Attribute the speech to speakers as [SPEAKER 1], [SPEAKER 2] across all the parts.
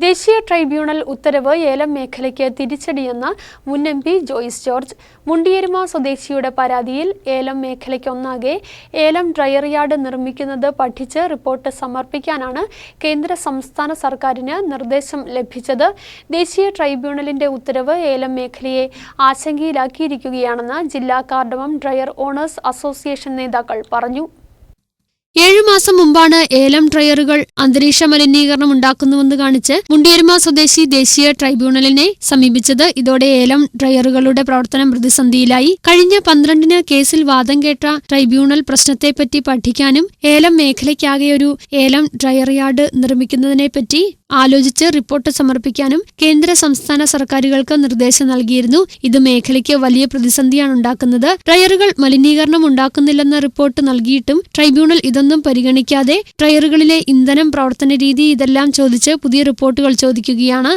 [SPEAKER 1] ദേശീയ ട്രൈബ്യൂണൽ ഉത്തരവ് ഏലം മേഖലയ്ക്ക് തിരിച്ചടിയെന്ന് മുൻ എം പി ജോയിസ് ജോർജ് മുണ്ടിയരുമ സ്വദേശിയുടെ പരാതിയിൽ ഏലം മേഖലയ്ക്കൊന്നാകെ ഏലം ഡ്രയർ യാർഡ് നിർമ്മിക്കുന്നത് പഠിച്ച് റിപ്പോർട്ട് സമർപ്പിക്കാനാണ് കേന്ദ്ര സംസ്ഥാന സർക്കാരിന് നിർദ്ദേശം ലഭിച്ചത്. ദേശീയ ട്രൈബ്യൂണലിന്റെ ഉത്തരവ് ഏലം മേഖലയെ ആശങ്കയിലാക്കിയിരിക്കുകയാണെന്ന് ജില്ലാ കാർഡമം ഡ്രയർ ഓണേഴ്സ് അസോസിയേഷൻ നേതാക്കൾ പറഞ്ഞു. മാസം മുമ്പാണ് ഏലം ട്രയറുകൾ അന്തരീക്ഷ മലിനീകരണം ഉണ്ടാക്കുന്നുവെന്ന് കാണിച്ച് മുണ്ടിയരുമ സ്വദേശി ദേശീയ ട്രൈബ്യൂണലിനെ സമീപിച്ചത്. ഇതോടെ ഏലം ട്രയറുകളുടെ പ്രവർത്തനം പ്രതിസന്ധിയിലായി. കഴിഞ്ഞ പന്ത്രണ്ടിന് കേസിൽ വാദം കേട്ട ട്രൈബ്യൂണൽ പ്രശ്നത്തെപ്പറ്റി പഠിക്കാനും ഏലം മേഖലയ്ക്കാകെ ഒരു ഏലം ഡ്രയർ യാർഡ് നിർമ്മിക്കുന്നതിനെപ്പറ്റി ആലോചിച്ച് റിപ്പോർട്ട് സമർപ്പിക്കാനും കേന്ദ്ര സംസ്ഥാന സർക്കാരുകൾക്ക് നിർദ്ദേശം നൽകിയിരുന്നു. ഇത് മേഖലയ്ക്ക് വലിയ പ്രതിസന്ധിയാണ് ഉണ്ടാക്കുന്നത്. ഡ്രയറുകൾ മലിനീകരണം ഉണ്ടാക്കുന്നില്ലെന്ന റിപ്പോർട്ട് നൽകിയിട്ടും ട്രൈബ്യൂണൽ ഇതൊന്നും പരിഗണിക്കാതെ ട്രയറുകളിലെ ഇന്ധനം പ്രവർത്തന രീതി ഇതെല്ലാം ചോദിച്ച് പുതിയ റിപ്പോർട്ടുകൾ ചോദിക്കുകയാണ്.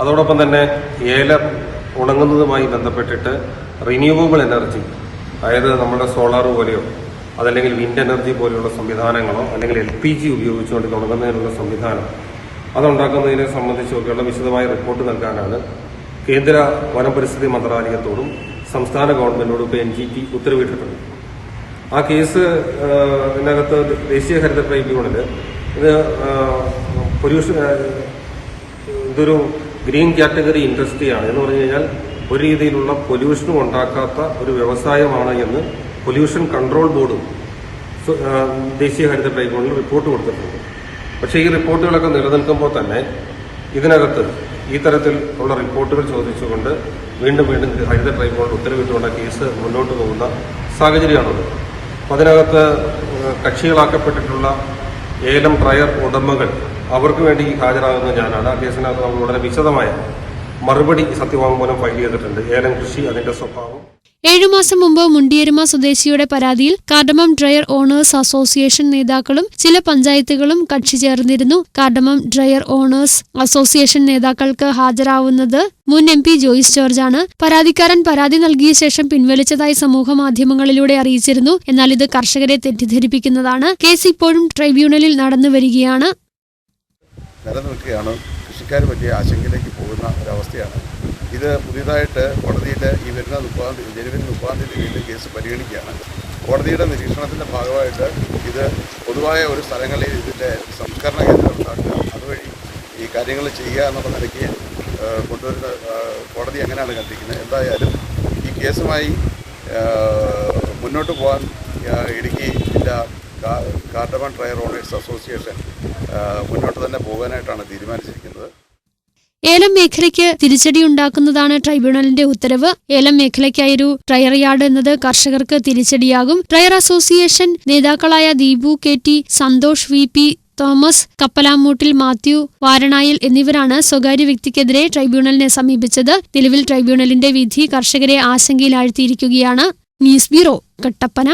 [SPEAKER 2] അതോടൊപ്പം തന്നെ ഏലം ഉണങ്ങുന്നതുമായി ബന്ധപ്പെട്ടിട്ട് റിന്യൂവബിൾ എനർജി അതായത് നമ്മുടെ സോളാർ പോലെയോ അതല്ലെങ്കിൽ വിൻഡ് എനർജി പോലെയുള്ള സംവിധാനങ്ങളോ അല്ലെങ്കിൽ എൽ പി ജി ഉപയോഗിച്ചുകൊണ്ട് തുടങ്ങുന്നതിനുള്ള സംവിധാനം അതുണ്ടാക്കുന്നതിനെ സംബന്ധിച്ചൊക്കെയുള്ള വിശദമായ റിപ്പോർട്ട് നൽകാനാണ് കേന്ദ്ര വനപരിസ്ഥിതി മന്ത്രാലയത്തോടും സംസ്ഥാന ഗവൺമെന്റിനോടും ഇപ്പോൾ എൻ ജി ടി ഉത്തരവിട്ടിട്ടുണ്ട്. ആ കേസ് ഇതിനകത്ത് ദേശീയ ഹരിത ട്രൈബ്യൂണൽ ഇത് പൊല്യൂഷൻ ഇതൊരു ഗ്രീൻ കാറ്റഗറി ഇൻഡസ്ട്രിയാണ് എന്ന് പറഞ്ഞു കഴിഞ്ഞാൽ ഒരു രീതിയിലുള്ള പൊല്യൂഷനും ഉണ്ടാക്കാത്ത ഒരു വ്യവസായമാണ് എന്ന് പൊല്യൂഷൻ കൺട്രോൾ ബോർഡും ദേശീയ ഹരിത ട്രൈബ്യൂണലിൽ റിപ്പോർട്ട് കൊടുത്തിട്ടുണ്ട്. പക്ഷേ ഈ റിപ്പോർട്ടുകളൊക്കെ നിലനിൽക്കുമ്പോൾ തന്നെ ഇതിനകത്ത് ഈ തരത്തിൽ ഉള്ള റിപ്പോർട്ടുകൾ ചോദിച്ചുകൊണ്ട് വീണ്ടും വീണ്ടും ഹരിത ട്രൈബ്യൂണൽ ഉത്തരവിട്ടുകൊണ്ട് കേസ് മുന്നോട്ട് പോകുന്ന സാഹചര്യമാണുള്ളത്. അതിനകത്ത് കക്ഷികളാക്കപ്പെട്ടിട്ടുള്ള ഏലം ട്രയർ ഉടമകൾ അവർക്ക് വേണ്ടി ഹാജരാകുന്ന ഞാനാണ്. ആ കേസിനകത്ത് നമ്മൾ വളരെ വിശദമായ മറുപടി സത്യവാങ്മൂലം ഫയൽ ചെയ്തിട്ടുണ്ട്. ഏലം കൃഷി അതിന്റെ സ്വഭാവം.
[SPEAKER 1] ഏഴു മാസം മുമ്പ് മുണ്ടിയരുമ സ്വദേശിയുടെ പരാതിയിൽ കാർഡമം ഡ്രയർ ഓണേഴ്സ് അസോസിയേഷൻ നേതാക്കളും ചില പഞ്ചായത്തുകളും കക്ഷി ചേർന്നിരുന്നു. കാർഡമം ഡ്രയർ ഓണേഴ്സ് അസോസിയേഷൻ നേതാക്കൾക്ക് ഹാജരാവുന്നത് മുൻ എം പി ജോയിസ് ജോർജാണ്. പരാതിക്കാരൻ പരാതി നൽകിയ ശേഷം പിൻവലിച്ചതായി സമൂഹ മാധ്യമങ്ങളിലൂടെ അറിയിച്ചിരുന്നു. എന്നാൽ ഇത് കർഷകരെ തെറ്റിദ്ധരിപ്പിക്കുന്നതാണ്. കേസ് ഇപ്പോഴും ട്രൈബ്യൂണലിൽ നടന്നു വരികയാണ്.
[SPEAKER 3] കൃഷിക്കാർ വലിയ ആശങ്കയിലേക്ക് പോകുന്ന ഒരവസ്ഥയാണ് ഇത് പുതിയതായിട്ട് കോടതിയിൽ ഈ വരുന്ന മുപ്പതാം തീയതി ജനുവരി മുപ്പതാം തീയതി വീണ്ടും കേസ് പരിഗണിക്കുകയാണ്. കോടതിയുടെ നിരീക്ഷണത്തിന്റെ ഭാഗമായിട്ട് ഇത് പൊതുവായ ഒരു സ്ഥലങ്ങളിൽ ഇതിന്റെ സംസ്കരണ കേന്ദ്രം ഉണ്ടാക്കുക. അതുവഴി ഈ കാര്യങ്ങൾ ചെയ്യുക എന്നുള്ള നിലയ്ക്ക് കൊണ്ടുവരുന്ന കോടതി എങ്ങനെയാണ് കണ്ടിരിക്കുന്നത് എന്തായാലും ഈ കേസുമായി മുന്നോട്ട് പോകാൻ ഇടുക്കി ജില്ലാ കാർഡമൺ ട്രയർ ഓണേഴ്സ് അസോസിയേഷൻ മുന്നോട്ട് തന്നെ പോകാനായിട്ടാണ് തീരുമാനിച്ചിരിക്കുന്നത്.
[SPEAKER 1] ഏലം മേഖലയ്ക്ക് തിരിച്ചടിയുണ്ടാക്കുന്നതാണ് ട്രൈബ്യൂണലിന്റെ ഉത്തരവ്. ഏലം മേഖലയ്ക്കായി ഒരു ട്രയർ യാർഡ് എന്നത് കർഷകർക്ക് തിരിച്ചടിയാകും. ട്രയർ അസോസിയേഷൻ നേതാക്കളായ Deepu K T Santhosh V P Thomas Kappalamoottil Mathew Varanayil എന്നിവരാണ് സ്വകാര്യ വ്യക്തിക്കെതിരെ ട്രൈബ്യൂണലിനെ സമീപിച്ചത്. നിലവിൽ ട്രൈബ്യൂണലിന്റെ വിധി കർഷകരെ ആശങ്കയിലാഴ്ത്തിയിരിക്കുകയാണ്. News bureau Kattappana.